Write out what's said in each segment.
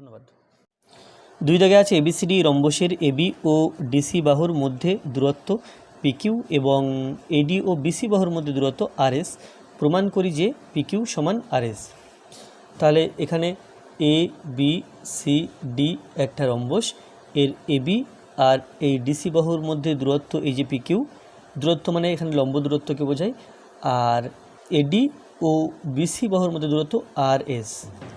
ধন্যবাদ। দুই দাগে আছে এবিসিডি রম্বসের এবি ও ডিসি বাহুর মধ্যে দূরত্ব পিকিউ এবং এডি ও বিসি বাহুর মধ্যে দূরত্ব আরএস প্রমাণ করি যে পিকিউ সমান আরএস তাহলে এখানে এ, বি, সি, ডি একটা রম্বস, এর এবি আর এই ডিসি বাহুর মধ্যে দূরত্ব এই যে পিকিউ দূরত্ব মানে এখানে লম্ব দূরত্বকে বোঝায়, আর এডি ও বিসি বাহুর মধ্যে দূরত্ব আর এস।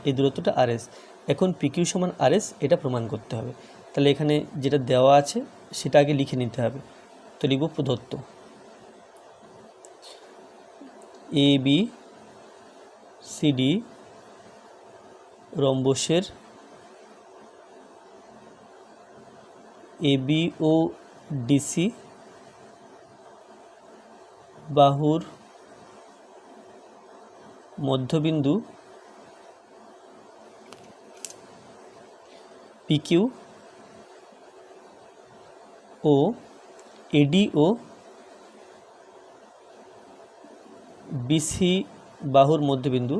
এই দূরত্বটা আর এস। এখন পিকিউ সমান আর এস এটা প্রমাণ করতে হবে। তাহলে এখানে যেটা দেওয়া আছে, সেটা আগে লিখে নিতে হবে। তো লিখব প্রদত্ত। এ বি সিডি রম্বসের এবি ও ডিসি বাহুর মধ্যবিন্দু পিকিউ ও এডি ও বিসি বাহুর মধ্যবিন্দু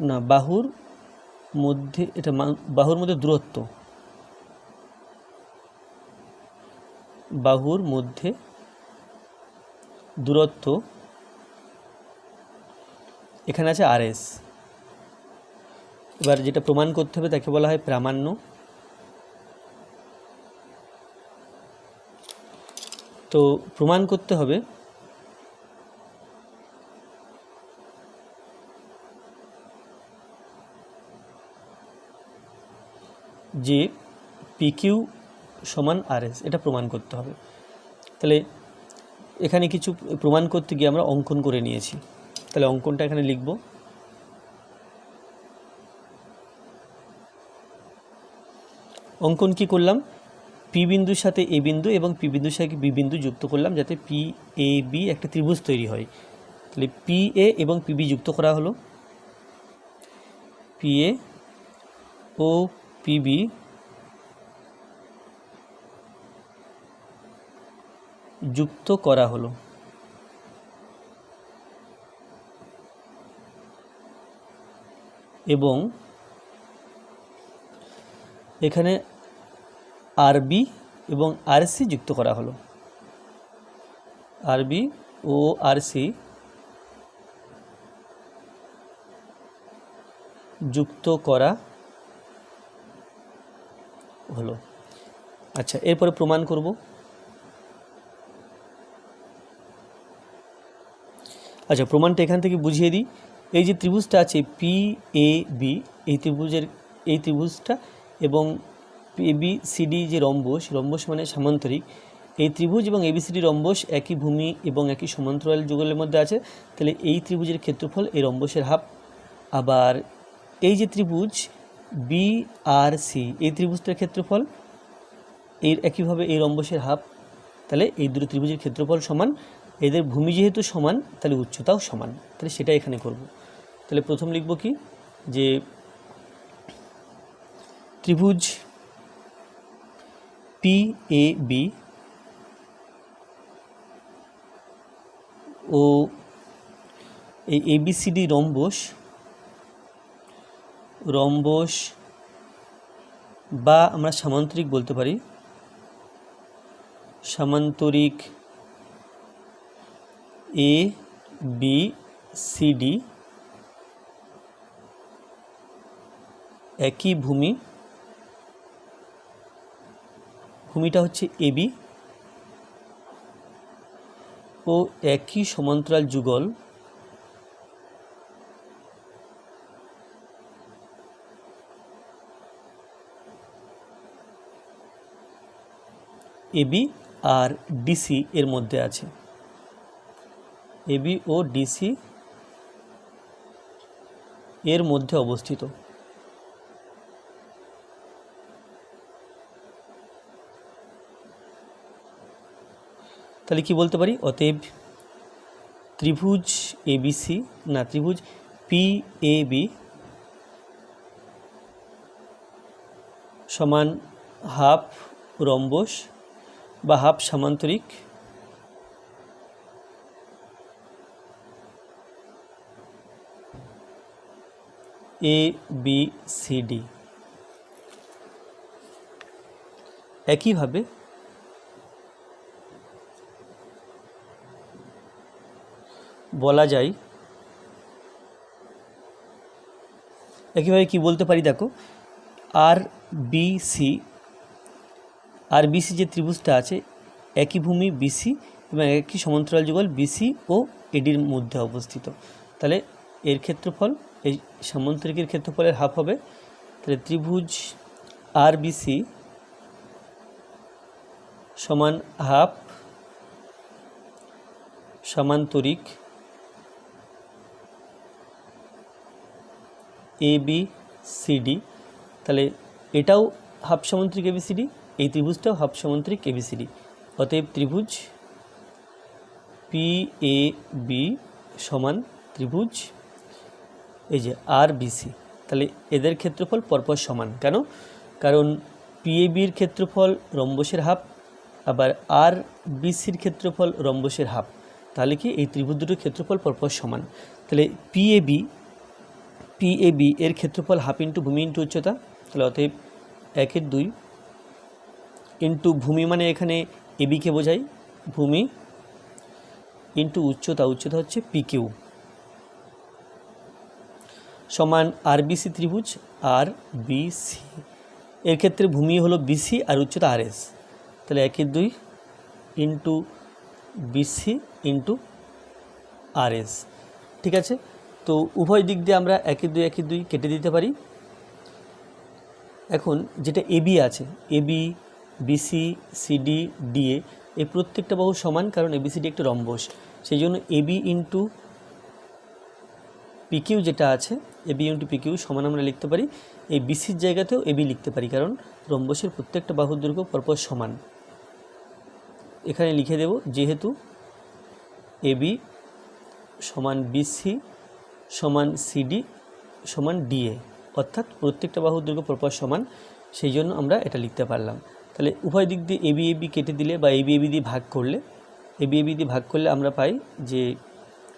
না, বাহুর মধ্যে, এটা বাহুর মধ্যে দূরত্ব। বাহুর মধ্যে দূরত্ব, এখানে আছে আরএস। এবার যেটা প্রমাণ করতে হবে, তাকে বলা হয় প্রামাণ্য। তো প্রমাণ করতে হবে, যে পিকিউ সমান আরএস, এটা প্রমাণ করতে হবে। তাহলে এখানে কিছু প্রমাণ করতে গিয়ে আমরা অঙ্কন করে নিয়েছি। তাহলে অঙ্কনটা এখানে লিখব। অঙ্কন কি করলাম? পি বিন্দুর সাথে এ বিন্দু এবং পি বিন্দুর সাথে বি বিন্দু যুক্ত করলাম যাতে পি, এ, বি একটা ত্রিভুজ তৈরি হয়। তাহলে পি, এ এবং পি, বি যুক্ত করা হলো। পি, এ ও পিবি যুক্ত করা হলো। এবং এখানে আরবি এবং আরসি যুক্ত করা হলো। আরবি ও আরসি যুক্ত করা হলো। আচ্ছা এরপরে প্রমাণ করব। আচ্ছা প্রমাণটা এখান থেকে বুঝিয়ে দিই। এই যে ত্রিভুজটা আছে পি এ বি এই ত্রিভুজের, এই ত্রিভুজটা এবং এ বি সিডি যে রম্বস রম্বস মানে সামান্তরিক। এই ত্রিভুজ এবং এবিসিডি রম্বস একই ভূমি এবং একই সমান্তরাল যুগলের মধ্যে আছে। তাহলে এই ত্রিভুজের ক্ষেত্রফল এই রম্বসের হাফ। আবার এই যে ত্রিভুজ বি আর সি এই ত্রিভুজটার ক্ষেত্রফল এর একইভাবে এই রম্বসের হাফ। তাহলে এই দুটো ত্রিভুজের ক্ষেত্রফল সমান এদের ভূমি যেহেতু সমান, তাহলে উচ্চতাও সমান। তাহলে সেটা এখানে করব। তাহলে প্রথম লিখব কি? যে ত্রিভুজ পি এ বি ও এই এবিসিডি রম্বস রম্বস বা আমরা সামান্তরিক বলতে পারি। সামান্তরিক এ বি সি ডি একই ভূমি। ভূমিটা হচ্ছে এবি ও একই সমান্তরাল যুগল। এবি আর ডিসি এর মধ্যে আছে। এবি ও ডিসি এর মধ্যে অবস্থিত। তাহলে কি বলতে পারি? অতএব ত্রিভুজ এবিসি, না, ত্রিভুজ পি এ বি সমান হাফ রম্বস বা হাফ সামান্তরিক এ বি সি ডি একইভাবে বলা যায়, একইভাবে কি বলতে পারি দেখো? আর বি সি আর বিসি যে ত্রিভুজটা আছে, একই ভূমি বিসি এবং একই সমান্তরাল যুগল বিসি ও এডির মধ্যে অবস্থিত। তাহলে এর ক্ষেত্রফল এই সামান্তরিকের ক্ষেত্রফলের হাফ হবে। তাহলে ত্রিভুজ আর বিসি সমান হাফ সমান্তরিক এ বি সিডি তাহলে এটাও হাফ সামান্তরিক এবিসিডি, এই ত্রিভুজটাও হাফ সামান্তরিক এবিসিডি। অতএব ত্রিভুজ পি এ বি সমান ত্রিভুজ এই যে আর বিসি তাহলে এদের ক্ষেত্রফল পরপর সমান। কেন? কারণ পিএবির ক্ষেত্রফল রম্বসের হাফ, আবার আর বিসির ক্ষেত্রফল রম্বসের হাফ। তাহলে কি এই ত্রিভুজ দুটোর ক্ষেত্রফল পরপর সমান? তাহলে পিএবি পিএবি এর ক্ষেত্রফল হাফ ইন্টু ভূমি ইন্টু উচ্চতা, তাহলে অতএব একের দুই ইন্টু ভূমি মানে এখানে এবিকে বোঝাই ভূমি ইন্টু উচ্চতা উচ্চতা হচ্ছে পিকিউ সমান আর বিসি ত্রিভুজ আর বিসি এর ক্ষেত্রে ভূমি হলো বিসি আর উচ্চতা আর এস তাহলে একের দুই into BC into R S ঠিক আছে? তো উভয় দিক দিয়ে আমরা একের দুই একের দুই কেটে দিতে পারি। এখন যেটা এবি আছে এবি বিসি সিডি ডিএ এই প্রত্যেকটা বাহু সমান কারণ এবিসিডি একটা রম্বস। সেই জন্য এবি ইন্টু পিকিউ যেটা আছে এবি ইন্টু পিকিউ সমান আমরা লিখতে পারি। এই বিসির জায়গাতেও এবি লিখতে পারি, কারণ রম্বসের প্রত্যেকটা বাহুর দৈর্ঘ্য পরপর সমান। এখানে লিখে দেব, যেহেতু এবি সমান বিসি সমান সিডি সমান ডিএ অর্থাৎ প্রত্যেকটা বাহুর দৈর্ঘ্য পরপর সমান, সেই জন্য আমরা এটা লিখতে পারলাম। তাহলে উভয় দিক দিয়ে এবি এবি কেটে দিলে বা এবি এবি দিয়ে ভাগ করলে এবি এবি দিয়ে ভাগ করলে আমরা পাই যে,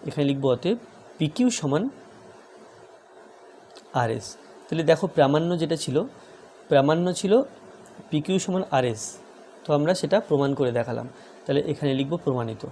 এখানে লিখব অতএব পিকিউ সমান আরএস তাহলে দেখো প্রামাণ্য যেটা ছিল, প্রামাণ্য ছিল পিকিউ সমান আরএস তো আমরা সেটা প্রমাণ করে দেখালাম। তাহলে এখানে লিখব প্রমাণিত।